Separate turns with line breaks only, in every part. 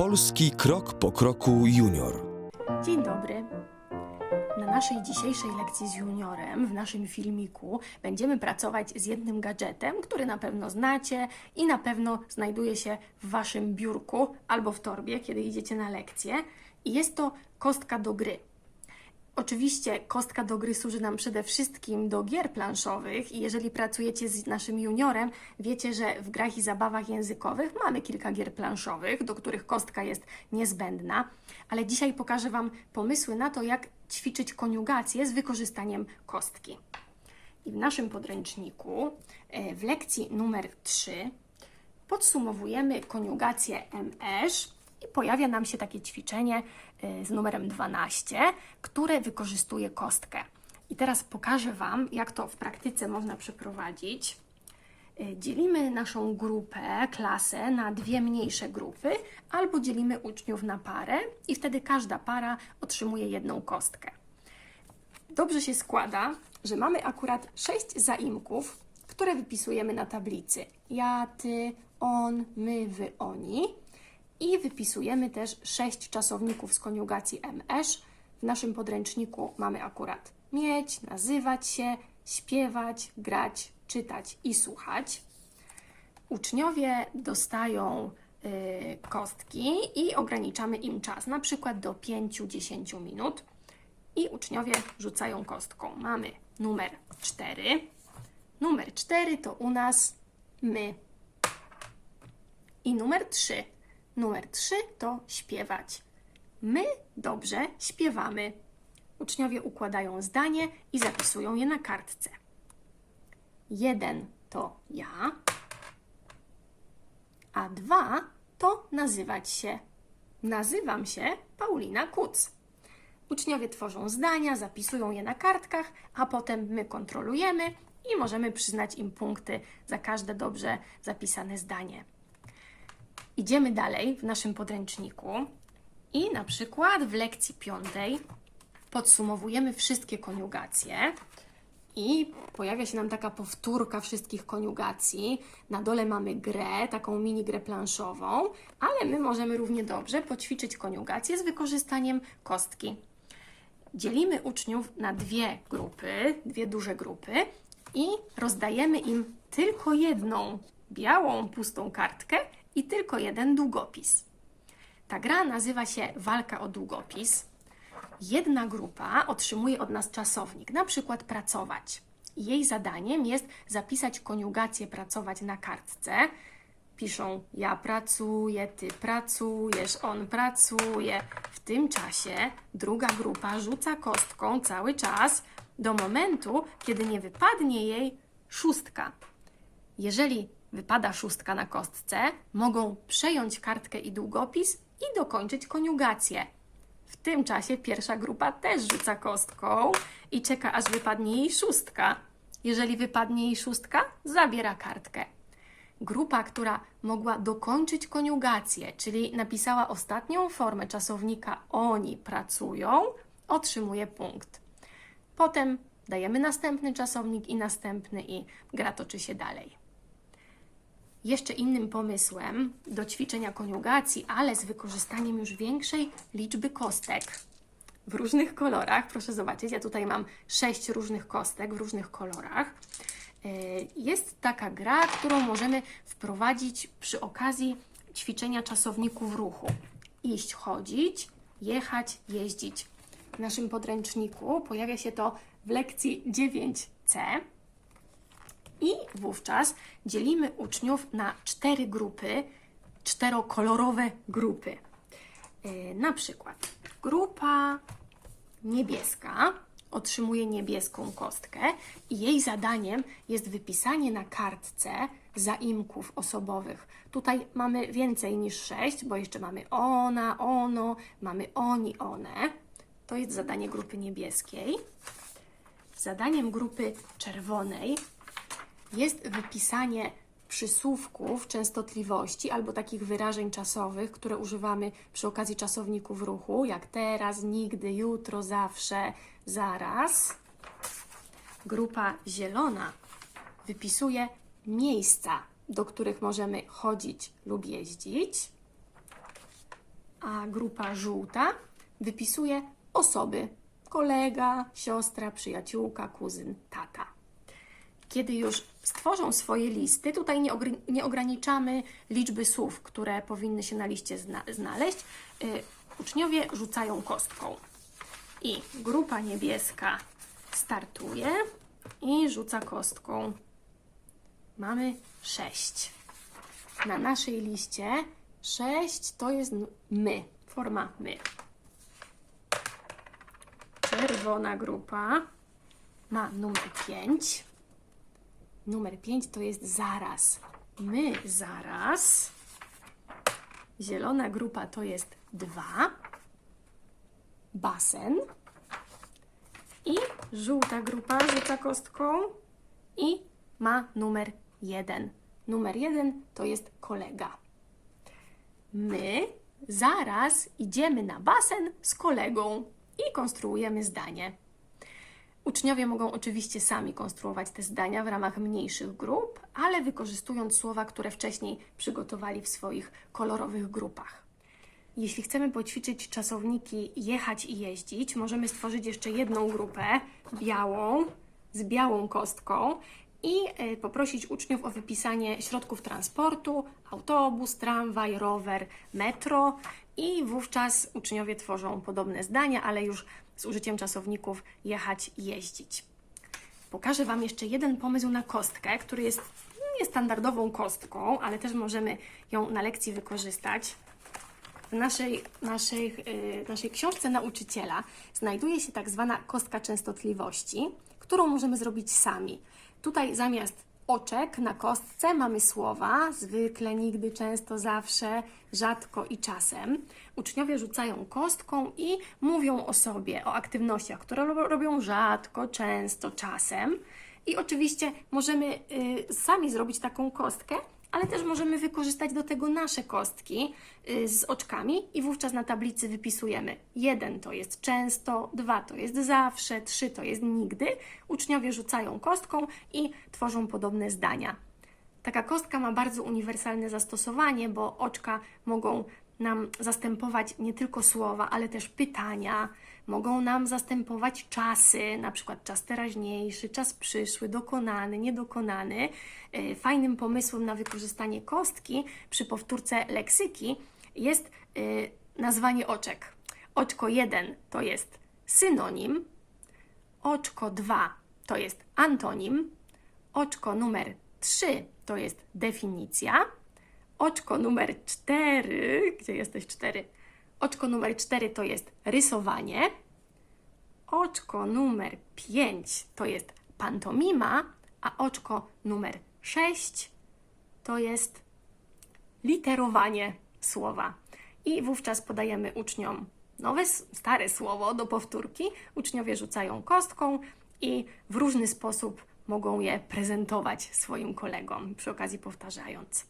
Polski krok po kroku junior.
Dzień dobry. Na naszej dzisiejszej lekcji z juniorem, w naszym filmiku, będziemy pracować z jednym gadżetem, który na pewno znacie i na pewno znajduje się w waszym biurku albo w torbie, kiedy idziecie na lekcję. I jest to kostka do gry. Oczywiście kostka do gry służy nam przede wszystkim do gier planszowych i jeżeli pracujecie z naszym juniorem, wiecie, że w grach i zabawach językowych mamy kilka gier planszowych, do których kostka jest niezbędna, ale dzisiaj pokażę Wam pomysły na to, jak ćwiczyć koniugację z wykorzystaniem kostki. I w naszym podręczniku e, w lekcji numer 3 podsumowujemy koniugację MS i pojawia nam się takie ćwiczenie y, z numerem 12, które wykorzystuje kostkę. I teraz pokażę Wam, jak to w praktyce można przeprowadzić. Y, Dzielimy naszą grupę, klasę na dwie mniejsze grupy, albo dzielimy uczniów na parę i wtedy każda para otrzymuje jedną kostkę. Dobrze się składa, że mamy akurat sześć zaimków, które wypisujemy na tablicy. Ja, ty, on, my, wy, oni. I wypisujemy też sześć czasowników z koniugacji MS. W naszym podręczniku mamy akurat mieć, nazywać się, śpiewać, grać, czytać i słuchać. Uczniowie dostają y, kostki i ograniczamy im czas, na przykład do 5-10 minut. I uczniowie rzucają kostką. Mamy numer 4. Numer 4 to u nas my. I numer 3. Numer 3 to śpiewać. My dobrze śpiewamy. Uczniowie układają zdanie i zapisują je na kartce. Jeden to ja, a dwa to nazywać się. Nazywam się Paulina Kuc. Uczniowie tworzą zdania, zapisują je na kartkach, a potem my kontrolujemy i możemy przyznać im punkty za każde dobrze zapisane zdanie. Idziemy dalej w naszym podręczniku i na przykład w lekcji piątej podsumowujemy wszystkie koniugacje i pojawia się nam taka powtórka wszystkich koniugacji. Na dole mamy grę, taką mini grę planszową, ale my możemy równie dobrze poćwiczyć koniugację z wykorzystaniem kostki. Dzielimy uczniów na dwie grupy, dwie duże grupy i rozdajemy im tylko jedną białą, pustą kartkę i tylko jeden długopis. Ta gra nazywa się Walka o długopis. Jedna grupa otrzymuje od nas czasownik, na przykład pracować. Jej zadaniem jest zapisać koniugację pracować na kartce. Piszą ja pracuję, ty pracujesz, on pracuje. W tym czasie druga grupa rzuca kostką cały czas do momentu, kiedy nie wypadnie jej szóstka. Jeżeli wypada szóstka na kostce, mogą przejąć kartkę i długopis i dokończyć koniugację. W tym czasie pierwsza grupa też rzuca kostką i czeka, aż wypadnie jej szóstka. Jeżeli wypadnie jej szóstka, zabiera kartkę. Grupa, która mogła dokończyć koniugację, czyli napisała ostatnią formę czasownika oni pracują, otrzymuje punkt. Potem dajemy następny czasownik i następny i gra toczy się dalej. Jeszcze innym pomysłem do ćwiczenia koniugacji, ale z wykorzystaniem już większej liczby kostek w różnych kolorach. Proszę zobaczyć, ja tutaj mam sześć różnych kostek w różnych kolorach. Yy, Jest taka gra, którą możemy wprowadzić przy okazji ćwiczenia czasowników ruchu. Iść, chodzić, jechać, jeździć. W naszym podręczniku pojawia się to w lekcji 9c. I wówczas dzielimy uczniów na cztery grupy, czterokolorowe grupy. Yy, Na przykład grupa niebieska otrzymuje niebieską kostkę i jej zadaniem jest wypisanie na kartce zaimków osobowych. Tutaj mamy więcej niż sześć, bo jeszcze mamy ona, ono, mamy oni, one. To jest zadanie grupy niebieskiej. Zadaniem grupy czerwonej jest wypisanie przysłówków częstotliwości albo takich wyrażeń czasowych, które używamy przy okazji czasowników ruchu, jak teraz, nigdy, jutro, zawsze, zaraz. Grupa zielona wypisuje miejsca, do których możemy chodzić lub jeździć. a grupa żółta wypisuje osoby: kolega, siostra, przyjaciółka, kuzyn, tata. Kiedy już stworzą swoje listy, tutaj nie, ogr- nie ograniczamy liczby słów, które powinny się na liście zna- znaleźć. Y, uczniowie rzucają kostką. I grupa niebieska startuje i rzuca kostką. Mamy sześć. Na naszej liście sześć to jest my, forma my. Czerwona grupa ma numer 5. Numer 5 to jest zaraz. My zaraz. Zielona grupa to jest 2. Basen. I żółta grupa rzuca kostką i ma numer 1. Numer 1 to jest kolega. My zaraz idziemy na basen z kolegą i konstruujemy zdanie. Uczniowie mogą oczywiście sami konstruować te zdania w ramach mniejszych grup, ale wykorzystując słowa, które wcześniej przygotowali w swoich kolorowych grupach. Jeśli chcemy poćwiczyć czasowniki jechać i jeździć, możemy stworzyć jeszcze jedną grupę białą z białą kostką i e, poprosić uczniów o wypisanie środków transportu, autobus, tramwaj, rower, metro i wówczas uczniowie tworzą podobne zdania, ale już z użyciem czasowników jechać jeździć. Pokażę Wam jeszcze jeden pomysł na kostkę, który jest niestandardową kostką, ale też możemy ją na lekcji wykorzystać. W naszej, naszej, yy, naszej książce nauczyciela znajduje się tak zwana kostka częstotliwości, którą możemy zrobić sami. Tutaj zamiast oczek na kostce mamy słowa zwykle, nigdy, często, zawsze, rzadko i czasem. Uczniowie rzucają kostką i mówią o sobie, o aktywnościach, które ro- robią rzadko, często, czasem. I oczywiście możemy y, sami zrobić taką kostkę, ale też możemy wykorzystać do tego nasze kostki y, z oczkami i wówczas na tablicy wypisujemy. Jeden to jest często, dwa to jest zawsze, trzy to jest nigdy. Uczniowie rzucają kostką i tworzą podobne zdania. Taka kostka ma bardzo uniwersalne zastosowanie, bo oczka mogą nam zastępować nie tylko słowa, ale też pytania. Mogą nam zastępować czasy, na przykład czas teraźniejszy, czas przyszły, dokonany, niedokonany. E, Fajnym pomysłem na wykorzystanie kostki przy powtórce leksyki jest e, nazwanie oczek. Oczko 1 to jest synonim, oczko 2 to jest antonim, oczko numer 3 to jest definicja, oczko numer 4, gdzie jesteś 4? Oczko numer 4 to jest rysowanie, oczko numer 5 to jest pantomima, a oczko numer 6 to jest literowanie słowa. I wówczas podajemy uczniom nowe, stare słowo do powtórki. Uczniowie rzucają kostką i w różny sposób mogą je prezentować swoim kolegom, przy okazji powtarzając.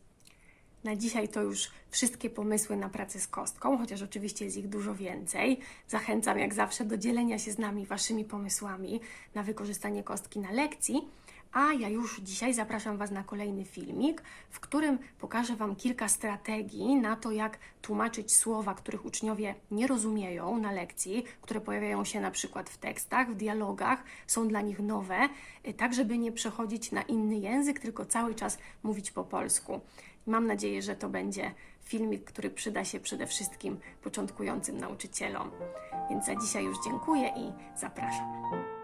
Na dzisiaj to już wszystkie pomysły na pracę z kostką, chociaż oczywiście jest ich dużo więcej. Zachęcam jak zawsze do dzielenia się z nami Waszymi pomysłami na wykorzystanie kostki na lekcji. A ja już dzisiaj zapraszam Was na kolejny filmik, w którym pokażę Wam kilka strategii na to, jak tłumaczyć słowa, których uczniowie nie rozumieją na lekcji, które pojawiają się na przykład w tekstach, w dialogach, są dla nich nowe, y, tak żeby nie przechodzić na inny język, tylko cały czas mówić po polsku. Mam nadzieję, że to będzie filmik, który przyda się przede wszystkim początkującym nauczycielom. Więc za dzisiaj już dziękuję i zapraszam.